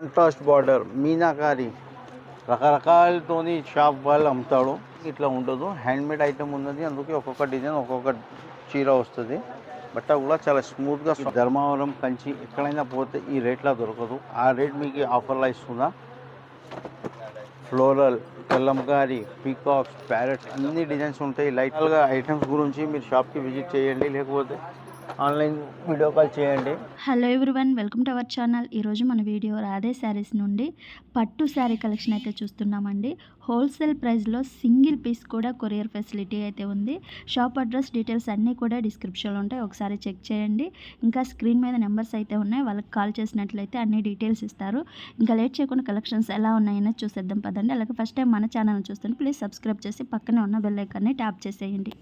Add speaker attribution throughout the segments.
Speaker 1: Contrast border meenakari రకరకాలతోని shop వాళ్ళు అమ్ముతాడు ఇట్లా ఉండదు. హ్యాండ్మేడ్ ఐటమ్ ఉన్నది. అందుకే ఒక్కొక్క డిజైన్ ఒక్కొక్క చీర వస్తుంది. బట్ట కూడా చాలా స్మూత్గా ధర్మవరం కంచి ఎక్కడైనా పోతే ఈ రేట్లో దొరకదు. ఆ రేట్ మీకు ఆఫర్లో ఇస్తుందా ఫ్లోరల్ కల్లంకారీ పీకాక్స్ ప్యారెట్స్ అన్ని డిజైన్స్ ఉంటాయి. లైట్గా ఐటమ్స్ గురించి మీరు షాప్కి విజిట్ చేయండి. లేకపోతే ఆన్లైన్ వీడియో కాల్ చేయండి.
Speaker 2: Hello everyone welcome to our channel. ఈరోజు మన వీడియో రాధే శారీస్ నుండి పట్టు శారీ కలెక్షన్ అయితే చూస్తున్నామండి. హోల్సేల్ ప్రైస్లో సింగిల్ పీస్ కూడా కొరియర్ ఫెసిలిటీ అయితే ఉంది. షాప్ అడ్రస్ డీటెయిల్స్ అన్నీ కూడా డిస్క్రిప్షన్లో ఉంటాయి. ఒకసారి చెక్ చేయండి. ఇంకా స్క్రీన్ మీద నెంబర్స్ అయితే ఉన్నాయి. వాళ్ళకి కాల్ చేసినట్లయితే అన్ని డీటెయిల్స్ ఇస్తారు. ఇంకా లేట్ చేయకుండా కలెక్షన్స్ ఎలా ఉన్నాయని చూసేద్దాం పదండి. అలాగే ఫస్ట్ టైం మన ఛానల్ చూస్తుంటే ప్లీజ్ సబ్స్క్రైబ్ చేసి పక్కనే ఉన్న బెల్ ఐకాన్ని ట్యాప్ చేసేయండి.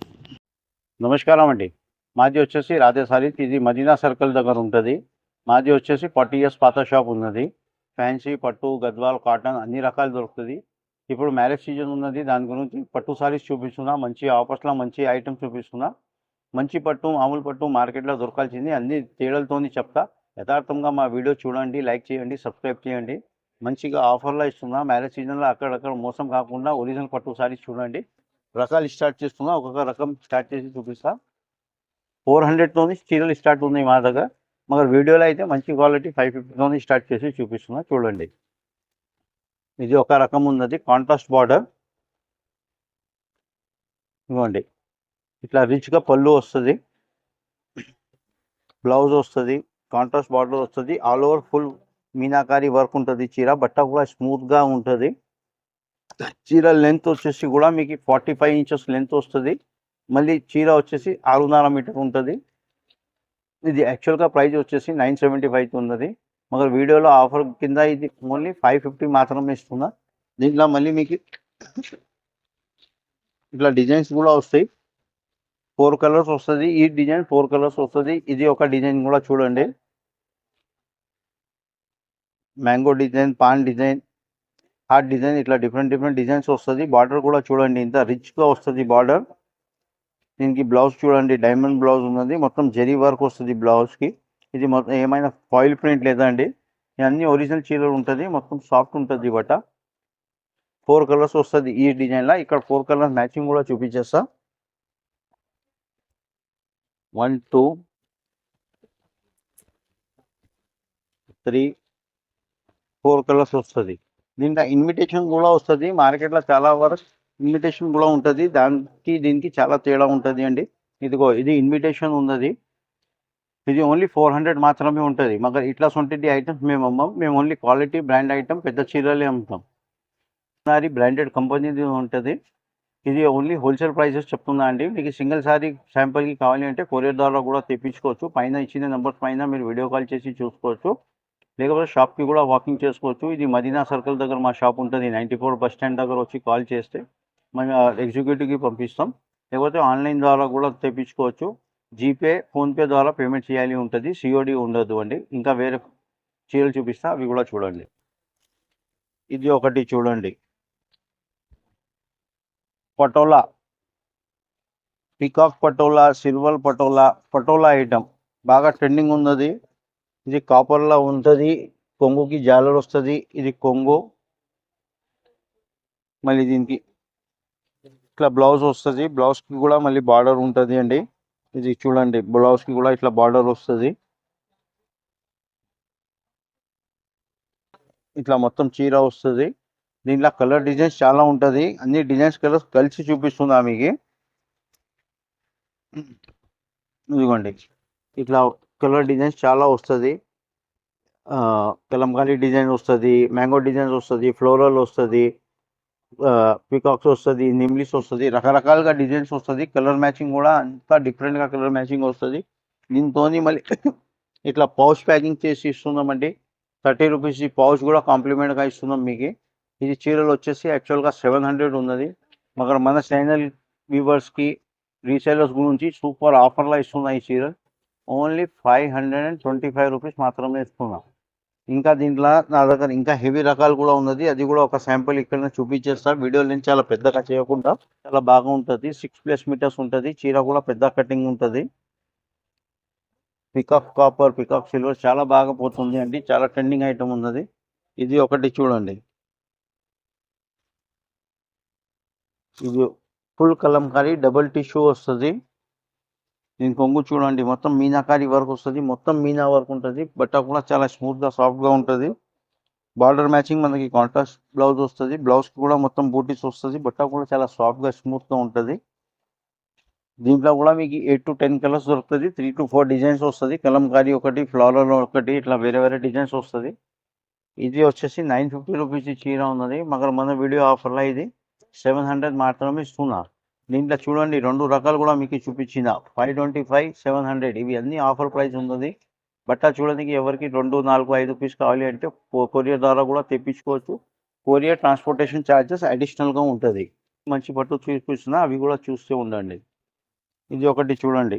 Speaker 1: నమస్కారం అండి. మాది వచ్చేసి రాధేసారి ఇది మదీనా సర్కిల్ దగ్గర ఉంటుంది. మాది వచ్చేసి ఫార్టీ ఇయర్స్ పాత షాప్ ఉన్నది. ఫ్యాన్సీ పట్టు గద్వాల్ కాటన్ అన్ని రకాలు దొరుకుతుంది. ఇప్పుడు మ్యారేజ్ సీజన్ ఉన్నది. దాని గురించి పట్టు సారీస్ చూపిస్తున్నా మంచి ఆఫర్స్లో మంచి ఐటమ్స్ చూపిస్తున్నా. మంచి పట్టు మామూలు పట్టు మార్కెట్లో దొరకాల్సింది. అన్ని తేడాలతోని చెప్తా. యథార్థంగా మా వీడియో చూడండి లైక్ చేయండి సబ్స్క్రైబ్ చేయండి. మంచిగా ఆఫర్లో ఇస్తున్నా. మ్యారేజ్ సీజన్లో అక్కడక్కడ మోసం కాకుండా ఒరిజినల్ పట్టు సారీస్ చూడండి. రకాలు స్టార్ట్ చేస్తున్నా. ఒక్కొక్క రకం స్టార్ట్ చేసి చూపిస్తా. ఫోర్ హండ్రెడ్తోని చీరలు స్టార్ట్ ఉన్నాయి మా దగ్గర. మగర్ వీడియోలో అయితే మంచి క్వాలిటీ ఫైవ్ ఫిఫ్టీతోని స్టార్ట్ చేసి చూపిస్తున్నా. చూడండి. ఇది ఒక రకం ఉన్నది. Contrast border. ఇవ్వండి. ఇట్లా రిచ్గా పళ్ళు వస్తుంది. బ్లౌజ్ వస్తుంది. కాంట్రాస్ట్ బార్డర్ వస్తుంది. All over full meenakari work ఉంటుంది చీర. బట్ట కూడా స్మూత్గా ఉంటుంది. చీర లెంత్ వచ్చేసి కూడా మీకు ఫార్టీ ఫైవ్ ఇంచెస్ లెంత్ వస్తుంది. మళ్ళీ చీర వచ్చేసి ఆరున్నర మీటర్ ఉంటుంది. ఇది యాక్చువల్గా ప్రైస్ వచ్చేసి నైన్ సెవెంటీ ఫైవ్ ఉన్నది. మగర్ వీడియోలో ఆఫర్ కింద ఇది ఓన్లీ ఫైవ్ ఫిఫ్టీ మాత్రమే ఇస్తున్నా. దీంట్లో మళ్ళీ మీకు ఇట్లా డిజైన్స్ కూడా వస్తాయి. ఫోర్ కలర్స్ వస్తుంది. ఈ డిజైన్ ఫోర్ కలర్స్ వస్తుంది. ఇది ఒక డిజైన్ కూడా చూడండి. Mango design paan design heart design ఇట్లా డిఫరెంట్ డిఫరెంట్ డిజైన్స్ వస్తుంది. బార్డర్ కూడా చూడండి. ఇంత రిచ్గా వస్తుంది బార్డర్ దీనికి బ్లౌజ్ చూడండి డైమండ్ బ్లౌజ్ ఉన్నది. మొత్తం జరీ వర్క్ వస్తుంది బ్లౌజ్కి. ఇది మొత్తం ఏమైనా ఫాయిల్ ప్రింట్ లేదా అండి ఇవన్నీ ఒరిజినల్ చీరలు ఉంటుంది. మొత్తం సాఫ్ట్ ఉంటుంది బట్ట ఫోర్ కలర్స్ వస్తుంది ఈ డిజైన్లో. ఇక్కడ ఫోర్ కలర్స్ మ్యాచింగ్ కూడా చూపించేస్తా. One two three four colours వస్తుంది. దీంట్లో ఇన్విటేషన్ కూడా వస్తుంది. మార్కెట్లో చాలా వరకు ఇన్విటేషన్ కూడా ఉంటుంది. దానికి దీనికి చాలా తేడా ఉంటుంది అండి. ఇదిగో ఇది ఇన్విటేషన్ ఉన్నది. ఇది ఓన్లీ ఫోర్ హండ్రెడ్ మాత్రమే ఉంటుంది. మగ ఇట్లా సొంటి ఐటమ్స్ మేము అమ్మం. మేము ఓన్లీ క్వాలిటీ బ్రాండ్ ఐటమ్ పెద్ద చీరలే అమ్ముతాం. సారీ బ్రాండెడ్ కంపెనీది ఉంటుంది. ఇది ఓన్లీ హోల్సేల్ ప్రైసెస్ చెప్తున్నా అండి. మీకు సింగిల్ సారీ శాంపుల్కి కావాలి అంటే కొరియర్ ద్వారా కూడా తెప్పించుకోవచ్చు. పైన ఇచ్చిన నెంబర్స్ పైన మీరు వీడియో కాల్ చేసి చూసుకోవచ్చు. లేకపోతే షాప్కి కూడా వాకింగ్ చేసుకోవచ్చు. ఇది మదీనా సర్కిల్ దగ్గర మా షాప్ ఉంటుంది. నైంటీ ఫోర్ బస్ స్టాండ్ దగ్గర వచ్చి కాల్ చేస్తే మేము ఎగ్జిక్యూటివ్కి పంపిస్తాం. లేకపోతే ఆన్లైన్ ద్వారా కూడా తెప్పించుకోవచ్చు. జీపే ఫోన్పే ద్వారా పేమెంట్ చేయాలి ఉంటుంది. సిఓడి ఉండదు అండి. ఇంకా వేరే చీరలు చూపిస్తా అవి కూడా చూడండి. ఇది ఒకటి చూడండి. Patola. Peacock patola silver patola patola item బాగా ట్రెండింగ్ ఉన్నది. ఇది కాపర్లా ఉంటుంది. కొంగుకి జాలర్ వస్తుంది. ఇది కొంగు. మళ్ళీ దీనికి ఇట్లా బ్లౌజ్ వస్తుంది. బ్లౌజ్కి కూడా మళ్ళీ బార్డర్ ఉంటుంది అండి. ఇది చూడండి. బ్లౌజ్కి కూడా ఇట్లా బార్డర్ వస్తుంది. ఇట్లా మొత్తం చీర వస్తుంది. దీంట్లో కలర్ డిజైన్స్ చాలా ఉంటుంది. అన్ని డిజైన్స్ కలర్స్ కలిసి చూపిస్తుంది ఆమెకి. ఇదిగోండి. ఇట్లా కలర్ డిజైన్స్ చాలా వస్తుంది. కలంకారీ డిజైన్ వస్తుంది. మ్యాంగో డిజైన్స్ వస్తుంది. ఫ్లోరల్ వస్తుంది. పికాక్స్ వస్తుంది నిమ్లీస్ వస్తుంది రకరకాలుగా డిజైన్స్ వస్తుంది కలర్ మ్యాచింగ్ కూడా అంతా డిఫరెంట్గా కలర్ మ్యాచింగ్ వస్తుంది. దీంతో మళ్ళీ ఇట్లా పౌచ్ ప్యాకింగ్ చేసి ఇస్తున్నామండి. థర్టీ రూపీస్ ఈ పౌచ్ కూడా కాంప్లిమెంట్గా ఇస్తున్నాం మీకు. ఇది చీరలు వచ్చేసి యాక్చువల్గా సెవెన్ హండ్రెడ్ ఉన్నది. మగర్ మన ఛానల్ వ్యూవర్స్కి రీసేలర్స్ గురించి సూపర్ ఆఫర్లో ఇస్తున్నాయి ఈ చీరలు only five hundred and twenty five rupees మాత్రమే ఇస్తున్నాం. ఇంకా దీంట్లో నా దగ్గర ఇంకా హెవీ రకాలు కూడా ఉన్నది. అది కూడా ఒక శాంపుల్ ఇక్కడ చూపించేస్తాను వీడియో నేను చాలా పెద్దగా చేయకుండా చాలా బాగా ఉంటుంది. సిక్స్ ప్లస్ మీటర్స్ ఉంటుంది. చీర కూడా పెద్ద కటింగ్ ఉంటుంది. పికాక్ కాపర్ పికాక్ సిల్వర్ చాలా బాగా పోతుంది అండి. చాలా ట్రెండింగ్ ఐటమ్ ఉన్నది. ఇది ఒకటి చూడండి. ఇది ఫుల్ కలంకారీ డబుల్ టిష్యూ వస్తుంది. దీని కొంగు చూడండి మొత్తం మీనాకారి వర్క్ వస్తుంది మొత్తం మీనా వర్క్ ఉంటుంది బట్ట కూడా చాలా స్మూత్గా సాఫ్ట్గా ఉంటుంది. బార్డర్ మ్యాచింగ్ మనకి కాంట్రాస్ట్ బ్లౌజ్ వస్తుంది బ్లౌజ్కి కూడా మొత్తం బూటీస్ వస్తుంది బట్ట కూడా చాలా సాఫ్ట్గా స్మూత్గా ఉంటుంది. దీంట్లో కూడా మీకు ఎయిట్ టు టెన్ కలర్స్ దొరుకుతుంది త్రీ టు ఫోర్ డిజైన్స్ వస్తుంది కలంకారీ ఒకటి ఫ్లవర్ ఒకటి ఇట్లా వేరే వేరే డిజైన్స్ వస్తుంది. ఇది వచ్చేసి నైన్ ఫిఫ్టీ రూపీస్ చీర ఉన్నది మగ మన వీడియో ఆఫర్లో ఇది సెవెన్ హండ్రెడ్ మాత్రమే ఇస్తున్నారు దీంట్లో చూడండి రెండు రకాలు కూడా మీకు చూపించిన. Five twenty five seven hundred ఇవి అన్ని ఆఫర్ ప్రైస్ ఉన్నది. బట్ట చూడడానికి ఎవరికి రెండు నాలుగు ఐదు పీస్ కావాలి అంటే కొరియర్ ద్వారా కూడా తెప్పించుకోవచ్చు. కొరియర్ ట్రాన్స్పోర్టేషన్ ఛార్జెస్ అడిషనల్గా ఉంటుంది. మంచి పట్టు చూపిస్తున్నా అవి కూడా చూస్తూ ఉండండి. ఇది ఒకటి చూడండి.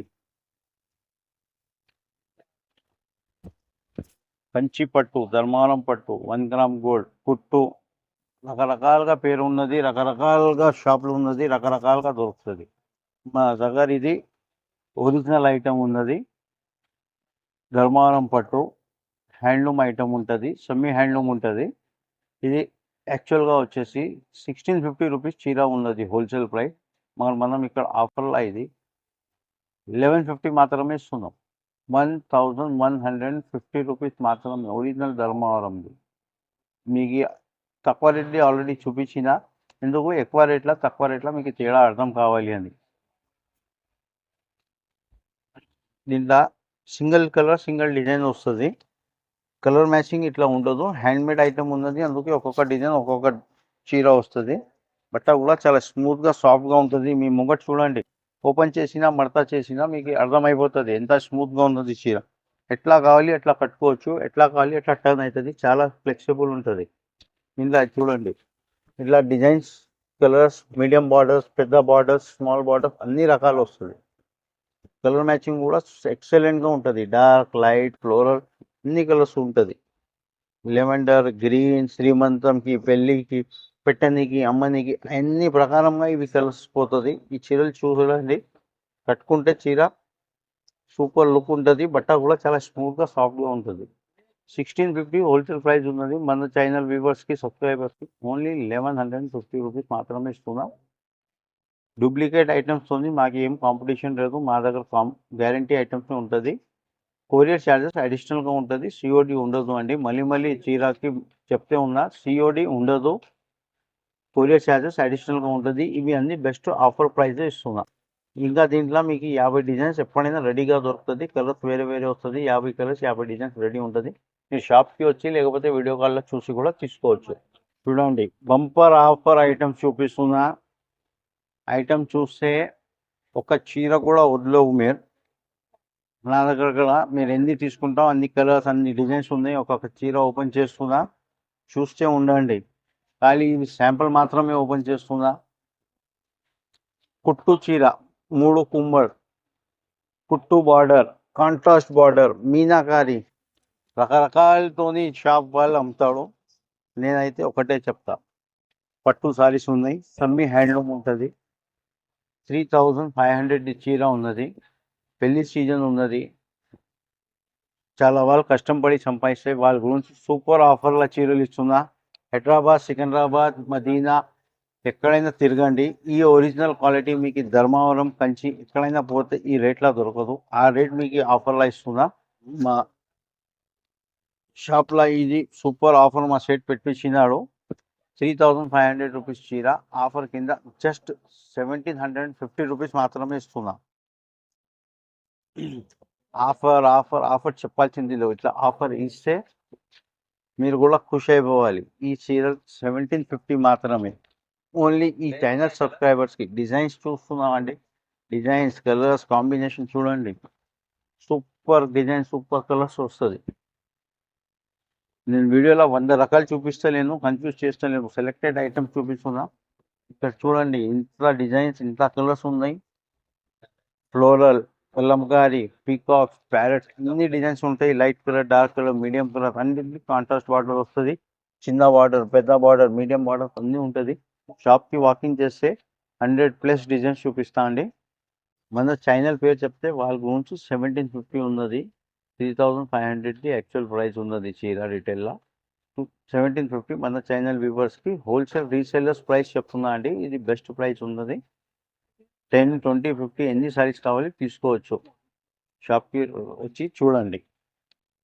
Speaker 1: కంచి పట్టు ధర్మారం పట్టు వన్ గ్రామ్ గోల్డ్ కుట్టు రకరకాలుగా పేరు ఉన్నది రకరకాలుగా షాపులు ఉన్నది రకరకాలుగా దొరుకుతుంది. మా దగ్గర ఇది ఒరిజినల్ ఐటమ్ ఉన్నది. ధర్మారం పట్టు హ్యాండ్లూమ్ ఐటమ్ ఉంటుంది సెమీ హ్యాండ్లూమ్ ఉంటుంది. ఇది యాక్చువల్గా వచ్చేసి సిక్స్టీన్ ఫిఫ్టీ రూపీస్ చీర ఉన్నది హోల్సేల్ ప్రైస్. మరి మనం ఇక్కడ ఆఫర్లో ఇది లెవెన్ ఫిఫ్టీ మాత్రమే ఇస్తున్నాం. One thousand one hundred fifty rupees మాత్రమే ఒరిజినల్ ధర్మవరంది మీకు తక్కువ రేట్లు ఆల్రెడీ చూపించిన ఎందుకు? ఎక్కువ రేట్ల తక్కువ రేట్ల మీకు తేడా అర్థం కావాలి అని. దీంట్లో సింగిల్ కలర్ సింగిల్ డిజైన్ వస్తుంది. కలర్ మ్యాచింగ్ ఇట్లా ఉండదు. హ్యాండ్మేడ్ ఐటమ్ ఉన్నది. అందుకే ఒక్కొక్క డిజైన్ ఒక్కొక్క చీర వస్తుంది. బట్ట కూడా చాలా స్మూత్గా సాఫ్ట్గా ఉంటుంది. మీ ముంగట చూడండి. ఓపెన్ చేసినా మడత చేసినా మీకు అర్థమైపోతుంది. ఎంత స్మూత్గా ఉన్నది చీర. ఎట్లా కావాలి అట్లా కట్టుకోవచ్చు ఎట్లా కావాలి అట్లా టర్న్ అవుతుంది. చాలా ఫ్లెక్సిబుల్ ఉంటుంది. ఇందులో చూడండి. ఇట్లా డిజైన్స్ కలర్స్ మీడియం బార్డర్స్ పెద్ద బార్డర్స్ స్మాల్ బార్డర్స్ అన్ని రకాలు వస్తుంది కలర్ మ్యాచింగ్ కూడా ఎక్సలెంట్గా ఉంటుంది. డార్క్ లైట్ ఫ్లోరల్ అన్ని కలర్స్ ఉంటుంది. లెవెండర్ గ్రీన్ శ్రీమంతంకి పెళ్ళికి పెట్టనికి అమ్మనికి అన్ని ప్రకారంగా ఇవి కలిసిపోతుంది ఈ చీరలు చూడండి. కట్టుకుంటే చీర సూపర్ లుక్ ఉంటుంది. బట్ట కూడా చాలా స్మూత్గా సాఫ్ట్గా ఉంటుంది. సిక్స్టీన్ ఫిఫ్టీ హోల్సేల్ ప్రైస్ ఉన్నది. మన ఛానల్ వ్యూవర్స్కి సబ్స్క్రైబర్స్కి only eleven hundred fifty rupees మాత్రమే ఇస్తున్నాం. డూప్లికేట్ ఐటమ్స్ మాకు ఏం కాంపిటీషన్ లేదు. మా దగ్గర కాం గ్యారంటీ ఐటమ్స్ ఉంటుంది. కొరియర్ ఛార్జెస్ అడిషనల్గా ఉంటుంది. సిఓడి ఉండదు అండి. మళ్ళీ మళ్ళీ చీరాకి చెప్తే ఉన్నా సిఓడి ఉండదు. కొరియర్ ఛార్జెస్ అడిషనల్గా ఉంటుంది. ఇవి అన్ని బెస్ట్ ఆఫర్ ప్రైస్ ఇస్తున్నా. ఇంకా దీంట్లో మీకు యాభై డిజైన్స్ ఎప్పుడైనా రెడీగా దొరుకుతుంది. కలర్స్ వేరే వేరే వస్తుంది. యాభై కలర్స్ యాభై డిజైన్స్ రెడీ ఉంటుంది. మీరు షాప్కి వచ్చి లేకపోతే వీడియో కాల్లో చూసి కూడా తీసుకోవచ్చు. చూడండి బంపర్ ఆఫర్ ఐటమ్స్ చూపిస్తున్నా. ఐటమ్ చూస్తే ఒక చీర కూడా వదిలేవు మీరు. నా దగ్గర కూడా మీరు ఎన్ని తీసుకుంటాం అన్ని కలర్స్ అన్ని డిజైన్స్ ఉన్నాయి. ఒక్కొక్క చీర ఓపెన్ చేస్తున్నా. చూస్తే ఉండండి. ఖాళీ ఇది శాంపుల్ మాత్రమే ఓపెన్ చేస్తున్నా. కుట్టు చీర మూడు కుంబర్ కుట్టు బార్డర్ కాంట్రాస్ట్ బార్డర్ మీనాకారి. రకరకాలతోని షాప్ వాళ్ళు అమ్ముతాడు నేనైతే ఒకటే చెప్తా. పట్టు సారీస్ ఉన్నాయి. సమ్మి హ్యాండ్లూమ్ ఉంటుంది. త్రీ థౌజండ్ ఫైవ్ హండ్రెడ్ చీర ఉన్నది. పెళ్ళి సీజన్ ఉన్నది. చాలా వాళ్ళు కష్టం పడి సంపాదిస్తే వాళ్ళ గురించి సూపర్ ఆఫర్ల చీరలు ఇస్తున్నా. హైదరాబాద్ సికింద్రాబాద్ మదీనా ఎక్కడైనా తిరగండి. ఈ ఒరిజినల్ క్వాలిటీ మీకు ధర్మవరం కంచి ఎక్కడైనా పోతే ఈ రేట్లో దొరకదు. ఆ రేట్ మీకు ఆఫర్లో ఇస్తున్నా. మా షాప్లో ఇది సూపర్ ఆఫర్ మా set పెట్టించినాడు. Three thousand five hundred rupees చీర. ఆఫర్ కింద just seventeen hundred fifty rupees మాత్రమే ఇస్తున్నా. ఆఫర్ ఆఫర్ ఆఫర్ చెప్పాల్సింది లేవు ఇట్లా ఆఫర్ ఇస్తే మీరు కూడా ఖుషి అయిపోవాలి. ఈ చీర సెవెంటీన్ ఫిఫ్టీ మాత్రమే. ఓన్లీ ఈ ఛానల్ సబ్స్క్రైబర్స్కి డిజైన్స్ చూస్తున్నామండి. డిజైన్స్ కలర్స్ కాంబినేషన్ చూడండి. సూపర్ డిజైన్ సూపర్ కలర్స్ వస్తుంది. నేను వీడియోలో వంద రకాలు చూపిస్తలేను కన్ఫ్యూజ్ చేస్తలేను. సెలెక్టెడ్ ఐటమ్స్ చూపిస్తున్నా. ఇక్కడ చూడండి ఇంత డిజైన్స్ ఇంత కలర్స్ ఉన్నాయి. ఫ్లోరల్ కలంకారీ పీకాక్ ప్యారెట్ అన్ని డిజైన్స్ ఉంటాయి. Light colour dark colour medium colour అన్నింటికి కాంట్రాస్ట్ బార్డర్ వస్తుంది. చిన్న బార్డర్ పెద్ద బార్డర్ మీడియం బార్డర్ అన్నీ ఉంటుంది. షాప్కి వాకింగ్ చేస్తే హండ్రెడ్ ప్లస్ డిజైన్స్ చూపిస్తా అండి. మన ఛానల్ పేరు చెప్తే వాళ్ళ గురించి సెవెంటీన్ ఫిఫ్టీ ఉన్నది. త్రీ థౌజండ్ ఫైవ్ హండ్రెడ్ది యాక్చువల్ ప్రైస్ ఉన్నది చీర రిటైల్లో సెవెంటీన్ ఫిఫ్టీ మన ఛానల్ వ్యూవర్స్కి హోల్సేల్ రీసేలర్స్ ప్రైస్ చెప్తున్నా అండి. ఇది బెస్ట్ ప్రైస్ ఉన్నది. టెన్ ట్వంటీ ఫిఫ్టీ ఎన్ని సారీస్ కావాలి తీసుకోవచ్చు. షాప్కి వచ్చి చూడండి.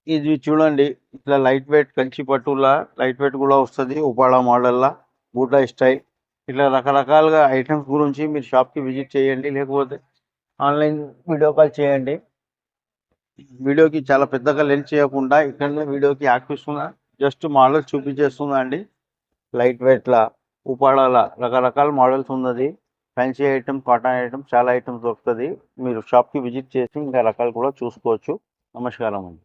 Speaker 1: ఇది చూడండి ఇట్లా లైట్ వెయిట్ కంచి పట్టులా లైట్ వెయిట్ కూడా వస్తుంది ఉపాడ మోడల్లా బూటా స్టైల్ ఇట్లా రకరకాలుగా ఐటమ్స్ గురించి మీరు షాప్కి విజిట్ చేయండి లేకపోతే ఆన్లైన్ వీడియో కాల్ చేయండి. వీడియోకి చాలా పెద్దగా లెన్స్ చేయకుండా ఇక్కడనే వీడియోకి ఆకిస్తున్నా జస్ట్ మోడల్ చూపించేస్తున్నా అండి. లైట్ వెయిట్ల ఉపాడాల రకరకాల మోడల్స్ ఉన్నది. ఫ్యాన్సీ ఐటమ్ కాటన్ ఐటమ్ చాలా ఐటమ్స్ దొరుకుతుంది. మీరు షాప్కి విజిట్ చేసి ఇంకా రకాలు కూడా చూసుకోవచ్చు. నమస్కారం అండి.